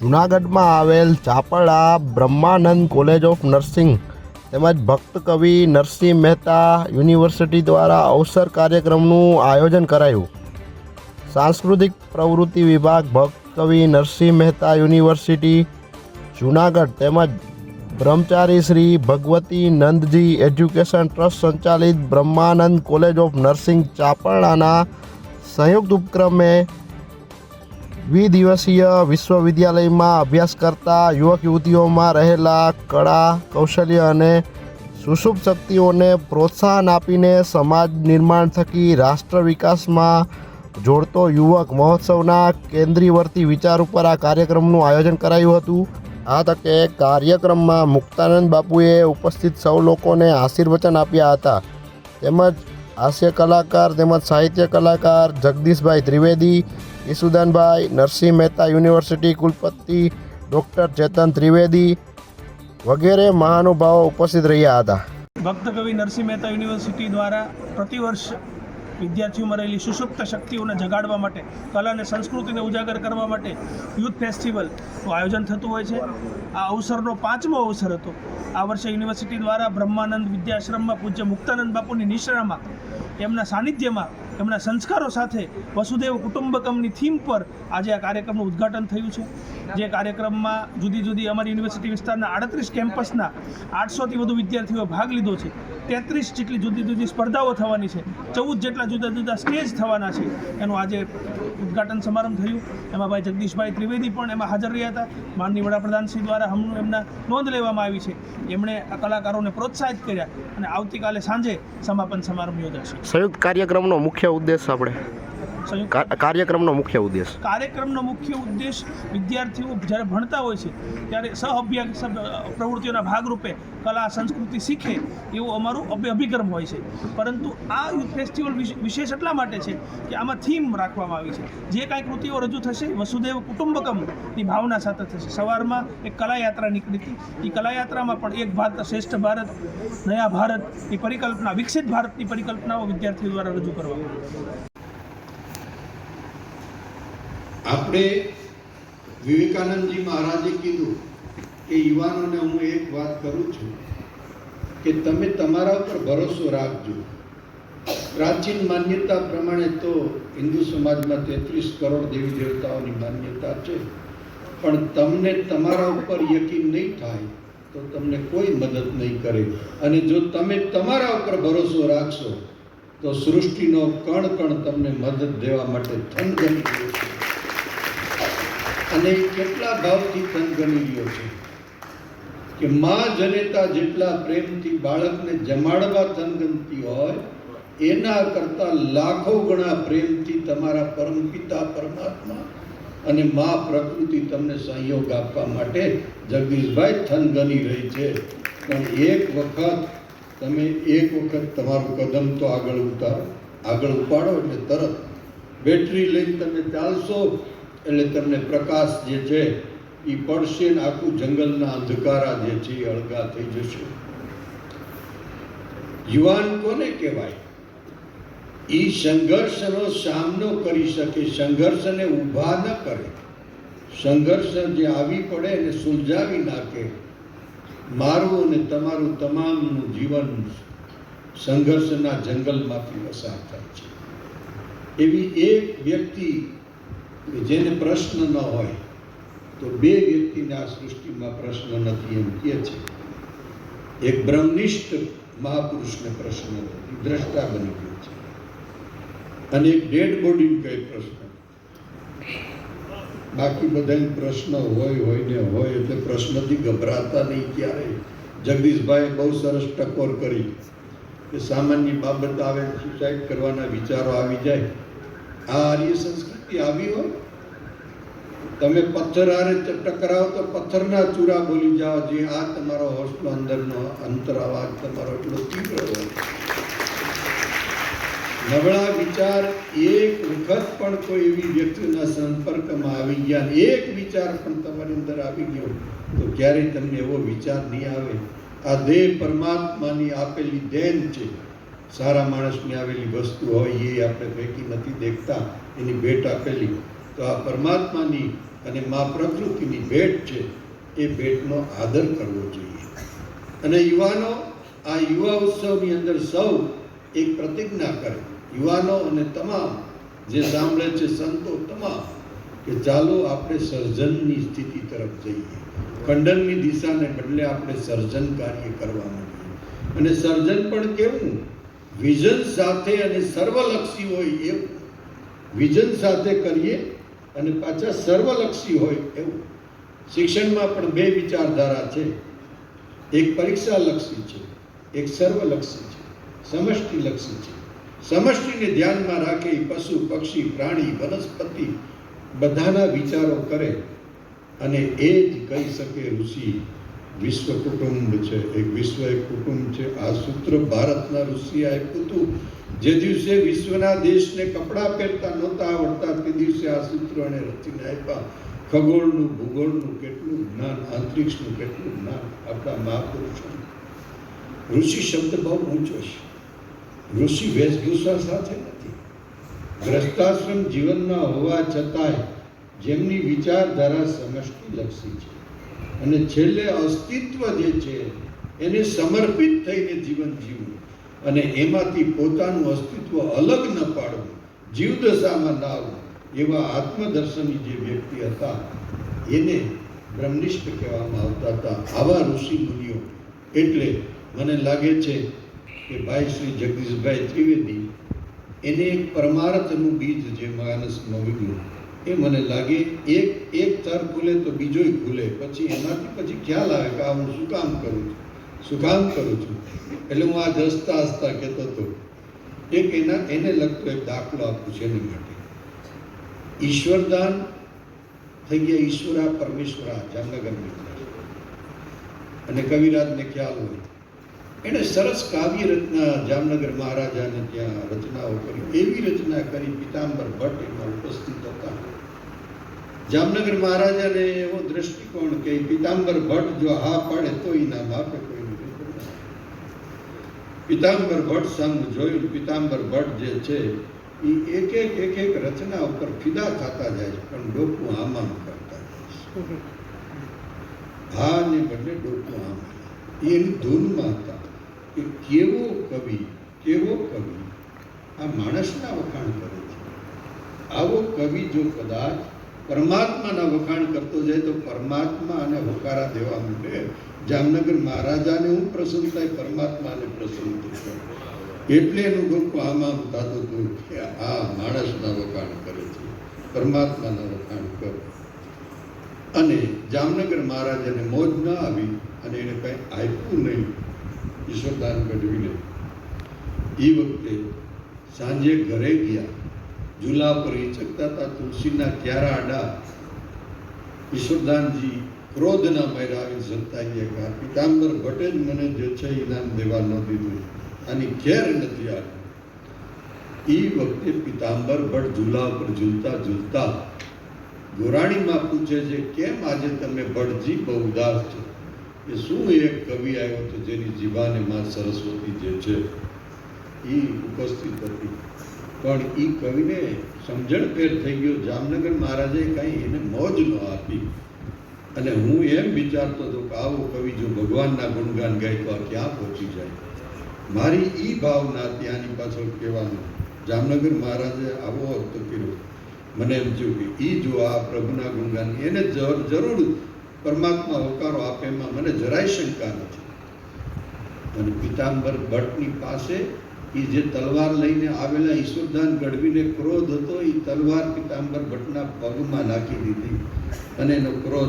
જૂનાગઢમાં આવેલ Chaparda Brahmanand college of nursing તેમજ ભક્ત કવિ નરસિંહ મહેતા યુનિવર્સિટી દ્વારા અવસર કાર્યક્રમનું આયોજન કરાયું. સાંસ્કૃતિક પ્રવૃત્તિ વિભાગ ભક્ત કવિ નરસિંહ મહેતા યુનિવર્સિટી, જૂનાગઢ તેમજ બ્રહ્મચારી શ્રી ભગવતી નંદજી એજ્યુકેશન ટ્રસ્ટ સંચાલિત બ્રહ્માનંદ કોલેજ ઓફ નર્સિંગ ચાપરણાના સંયુક્ત ઉપક્રમે દ્વિદિવસીય વિશ્વવિદ્યાલયમાં અભ્યાસ કરતા યુવક યુવતીઓમાં રહેલા કળા, કૌશલ્ય અને સુષુભ શક્તિઓને પ્રોત્સાહન આપીને સમાજ નિર્માણ થકી રાષ્ટ્ર વિકાસમાં જોડતો યુવક મહોત્સવના કેન્દ્રીયવર્તી વિચાર ઉપર આ કાર્યક્રમનું આયોજન કરાયું હતું. આ તકે કાર્યક્રમમાં મુક્તાનંદ બાપુએ ઉપસ્થિત સૌ લોકોને આશીર્વચન આપ્યા હતા. તેમજ હાસ્ય કલાકાર તેમજ સાહિત્ય કલાકાર જગદીશભાઈ ત્રિવેદી ઈસુદાનભાઈ, નરસિંહ મહેતા યુનિવર્સિટી, કુલપતિ, ડૉક્ટર ચેતન ત્રિવેદી વગેરે મહાનુભાવો ઉપસ્થિત રહ્યા હતા. ભક્ત કવિ નરસિંહ મહેતા યુનિવર્સિટી દ્વારા પ્રતિવર્ષ વિદ્યાર્થીઓમાં રહેલી સુષુપ્ત શક્તિઓને જગાડવા માટે, કલા અને સંસ્કૃતિને ઉજાગર કરવા માટે યુથ ફેસ્ટિવલનું આયોજન થતું હોય છે. આ અવસરનો પાંચમો અવસર હતો. આ વર્ષે યુનિવર્સિટી દ્વારા બ્રહ્માનંદ વિદ્યાશ્રમમાં પૂજ્ય મુક્તાનંદ બાપુની નિશ્રામાં એમના સાનિધ્યમાં એમના સંસ્કારો સાથે વસુદેવ કુટુંબકમની થીમ પર આજે આ કાર્યક્રમનું ઉદ્ઘાટન થયું છે. જે કાર્યક્રમમાં જુદી જુદી અમારી યુનિવર્સિટી વિસ્તારના આડત્રીસ કેમ્પસના આઠસોથી વધુ વિદ્યાર્થીઓએ ભાગ લીધો છે. તેત્રીસ જેટલી જુદી જુદી સ્પર્ધાઓ થવાની છે. ચૌદ જેટલા જુદા જુદા સ્ટેજ થવાના છે. એનું આજે ઉદ્ઘાટન સમારંભ થયું. એમાં ભાઈ જગદીશભાઈ ત્રિવેદી પણ એમાં હાજર રહ્યા હતા. માનનીય વડાપ્રધાનશ્રી દ્વારા હમણું એમના નોંધ લેવામાં આવી છે. એમણે આ કલાકારોને પ્રોત્સાહિત કર્યા અને આવતીકાલે સાંજે સમાપન સમારંભ યોજાશે. સંયુક્ત કાર્યક્રમનો મુખ્ય ઉદ્દેશ આપણે સંયુક્ત કા- કાર્યક્રમનો મુખ્ય ઉદ્દેશ. કાર્યક્રમનો મુખ્ય ઉદ્દેશ વિદ્યાર્થીઓ જ્યારે ભણતા હોય છે ત્યારે સહઅભ્યાસ પ્રવૃત્તિઓના ભાગરૂપે કલા સંસ્કૃતિ શીખે એવું અમારું અભિ- અભિગમ હોય છે. પરંતુ આ યુથ ફેસ્ટિવલ વિશ- વિશેષ એટલા માટે છે કે આમાં થીમ રાખવામાં આવી છે. જે કાંઈ કૃતિઓ રજૂ થશે વસુદેવ કુટુંબકમની ભાવના સાથે થશે. સવારમાં એક કલાયાત્રા નીકળી હતી. એ કલાયાત્રામાં પણ એક ભારત શ્રેષ્ઠ ભારત નયા ભારતની પરિકલ્પના વિકસિત ભારતની પરિકલ્પનાઓ વિદ્યાર્થીઓ દ્વારા રજૂ કરવામાં આવી. આપણે વિવેકાનંદજી મહારાજે કીધું કે યુવાનોને હું એક વાત કરું છું કે તમે તમારા ઉપર ભરોસો રાખજો. પ્રાચીન માન્યતા પ્રમાણે તો હિન્દુ સમાજમાં તેત્રીસ કરોડ દેવી દેવતાઓની માન્યતા છે. પણ તમને તમારા ઉપર યકીન નહીં થાય તો તમને કોઈ મદદ નહીં કરે. અને જો તમે તમારા ઉપર ભરોસો રાખશો તો સૃષ્ટિનો કણ કણ તમને મદદ દેવા માટે થનગની છે અને કેટલા ભાવથી થનગની રહ્યો છે કે માં જનેતા જેટલા પ્રેમથી બાળકને જમાડવા થનગનતી હોય, એના કરતાં લાખો ગણા પ્રેમથી તમારા પરમપિતા પરમાત્મા અને મા પ્રકૃતિ તમને સહયોગ આપવા માટે જગદીશભાઈ થનગની રહી છે. પણ એક વખત તમે એક વખત તમારું કદમ તો આગળ ઉતારો. આગળ ઉપાડો એટલે તરત. બેટરી લઈને તમે ચાલશો એટલે તમને પ્રકાશ જે છે એ પડશે ને આખું જંગલના અંધકારા જે છે એ અળગા થઈ જશે. યુવાન કોને કહેવાય? એ સંઘર્ષનો સામનો કરી શકે, સંઘર્ષને ઊભા ન કરે. સંઘર્ષ જે આવી પડે એને સુલઝાવી નાખે. મારું અને તમારું તમામનું જીવન સંઘર્ષના જંગલમાંથી પસાર થાય છે. એવી એક વ્યક્તિ કે જેને પ્રશ્ન ન હોય, તો બે વ્યક્તિને આ સૃષ્ટિમાં પ્રશ્ન નથી એમ કહે છે. એક બ્રહ્મનિષ્ઠ મહાપુરુષને પ્રશ્ન નથી, દ્રષ્ટા બની ગયો છે. અને એક ડેડ બોડી કઈ પ્રશ્ન બાકી બધા પ્રશ્ન હોય હોય ને હોય, એટલે પ્રશ્નથી ગભરાતા નહીં ક્યારે જગદીશભાઈએ બહુ સરસ ટકોર કરી સામાન્ય બાબત આવે સુસાઇડ કરવાના વિચારો આવી જાય. આ આર્ય સંસ્કૃતિ આવી હોય, તમે પથ્થર હારે ટકરાવ તો પથ્થરના ચૂરા બોલી જાઓ, જે આ તમારો હોશનો અંદરનો અંતર અવાજ તમારો એટલો તીવ્ર હોય. નબળા વિચાર એક વખત પણ કોઈ એવી વ્યક્તિના સંપર્કમાં આવી ગયા, એક વિચાર પણ તમારી અંદર આવી ગયો, તો ક્યારેય તમને એવો વિચાર નહીં આવે. આ દેહ પરમાત્માની આપેલી દેન છે. સારા માણસની આવેલી વસ્તુ હોય એ આપણે ફેંકી નથી દેખતા. એની ભેટ આપેલી. તો આ પરમાત્માની અને મા પ્રકૃતિની ભેટ છે, એ ભેટનો આદર કરવો જોઈએ. અને યુવાનો, આ યુવા ઉત્સવની અંદર સૌ એક પ્રતિજ્ઞા કરે. યુવાનો અને તમામ જે સાંભળે છે, સંતો તમામ, કે ચાલો આપણે સર્જનની સ્થિતિ તરફ જઈએ. ખંડનની દિશાને બદલે આપણે સર્જન કાર્ય કરવા માંડીએ. અને સર્જન પણ કેવું? વિઝન સાથે અને સર્વલક્ષી હોય એવું વિઝન સાથે કરીએ અને પાછા સર્વલક્ષી હોય એવું. શિક્ષણમાં પણ બે વિચારધારા છે. એક પરીક્ષાલક્ષી છે, એક સર્વલક્ષી છે, સમષ્ટિલક્ષી છે. સમષ્ટિને ધ્યાનમાં રાખે પશુ, પક્ષી, પ્રાણી, વનસ્પતિ બધાના વિચારો કરે અને એ જ કહી શકે ઋષિ વિશ્વ કુટુંબ છે. એક વિશ્વ એક કુટુંબ છે. આ સૂત્ર ભારતના ઋષિએ આપ્યું હતું જે દિવસે વિશ્વના દેશને કપડાં પહેરતા નહોતા આવડતા, તે દિવસે આ સૂત્ર એને રચીને આપ્યા. ખગોળનું, ભૂગોળનું કેટલું જ્ઞાન, અંતરિક્ષનું કેટલું જ્ઞાન આપણા મહાપુરુષોનું. ઋષિ શબ્દ બહુ ઊંચો છે. ઋષિ વેશભૂષા સાથે નથી. ગ્રસ્તાશ્રમ જીવનમાં હોવા છતાંય જેમની વિચારધારા સમષ્ટિલક્ષી છે અને છેલ્લે અસ્તિત્વ જે છે, એને સમર્પિત થઈને જીવન જીવવું. અને એમાંથી પોતાનું અસ્તિત્વ અલગ ન પાડવું, જીવદશામાં ના આવવું, એવા આત્મદર્શની જે વ્યક્તિ હતા, એને બ્રહ્મનિષ્ઠ કહેવામાં આવતા હતા. આવા ઋષિ મુનિઓ. એટલે મને લાગે છે કે ભાઈ શ્રી જગદીશભાઈ ત્રિવેદી, એને એક પરમાર્થનું બીજ જે માણસમાં ઉગ્યું. એ મને લાગે એક એક તર ભૂલે તો બીજોય ભૂલે. પછી એમાંથી પછી ખ્યાલ આવે કે આ હું શું કામ કરું છું? શું કામ કરું છું? એટલે હું આ હસતા હસતા કહેતો હતો. એક એના, એને લગતો એક દાખલો આપું છું એની માટે. ઈશ્વરદાન થઈ ગયા ઈશ્વરા પરમેશ્વરા જામનગરની અને કવિરાજને ખ્યાલ હોય. એણે સરસ કાવ્ય રચના જામનગર મહારાજાને ત્યાં રચનાઓ કરી. એવી રચના કરી પિતાંબર ભટ્ટ એમાં ઉપસ્થિત હતા. જામનગર મહારાજાને એવો દ્રષ્ટિકોણ કે પિતાંબર ભટ્ટ જો હા પાડે તો ઇનામ આપે કોઈ પિતાંબર ભટ્ટ સંઘ જોયું, પિતાંબર ભટ્ટ જે છે એ એક એક એક એક રચના ઉપર ફિદા થતા જાય છે, પણ ડોકું આમાં કરતા જાય હા ને બદલે ડોકું આમ. એની ધૂનમાં હતા કે કેવો કવિ કેવો કવિ આ માણસના વખાણ કરે છે. આવો કવિ જો કદાચ પરમાત્માના વખાણ કરતો જાય તો પરમાત્મા અને હોકારા દેવા માટે જામનગર મહારાજાને હું પ્રસન્ન થાય, પરમાત્માને પ્રસન્ન થશે એટલે એનું ગુરુ આમ આમ થતું હતું કે આ માણસના વખાણ કરે છે, પરમાત્માના વખાણ કરો. અને જામનગર મહારાજાને મોજ ન આવી અને એને કંઈ આપ્યું નહીં, ઈશ્વરદાન ગઢવીને એ વખતે સાંજે ઘરે ગયા. ઝૂલા પર હિચકતા હતા તુલસીના ક્યારા આડા ઈશ્વરદાનજી ક્રોધના આવી સંતાઈ ગયા પિતાંબર ભટ્ટે જ મને જે છે ઇનામ દેવા ન દીધું. આની ઘેર નથી આવી. એ વખતે પિતાંબર ભટ્ટ ઝૂલા ઉપર ઝૂલતા ઝૂલતા ગોરાણીમાં પૂછે છે, કેમ આજે તમે ભટ્ટજી બહુ ઉદાસ છો? કે શું એક કવિ આવ્યો તો જેની જીવાને માં સરસ્વતી જે છે એ ઉપસ્થિત હતી? પણ એ કવિને સમજણ ફેર થઈ ગયો. જામનગર મહારાજે કાંઈ એને મોજ ન આપી. અને હું એમ વિચારતો હતો કે આવો કવિ જો ભગવાનના ગુણગાન ગાય તો આ ક્યાં પહોંચી જાય? મારી એ ભાવના ત્યાંની પાછળ કહેવાનું. જામનગર મહારાજે આવો હતો કર્યો. મને એમ થયું કે એ જો આ પ્રભુના ગુણગાન એને જર- જરૂર પરમાત્મા હોકારો આપે એમાં મને જરાય શંકા નથી. અને પિતાંબર ભટ્ટની પાસે એ જે તલવાર લઈને આવેલા ઈશ્વરદાન ગઢવીને ક્રોધ હતો એ તલવાર પિતાંબર ભટ્ટના પગમાં નાખી દીધી. અને એનો ક્રોધ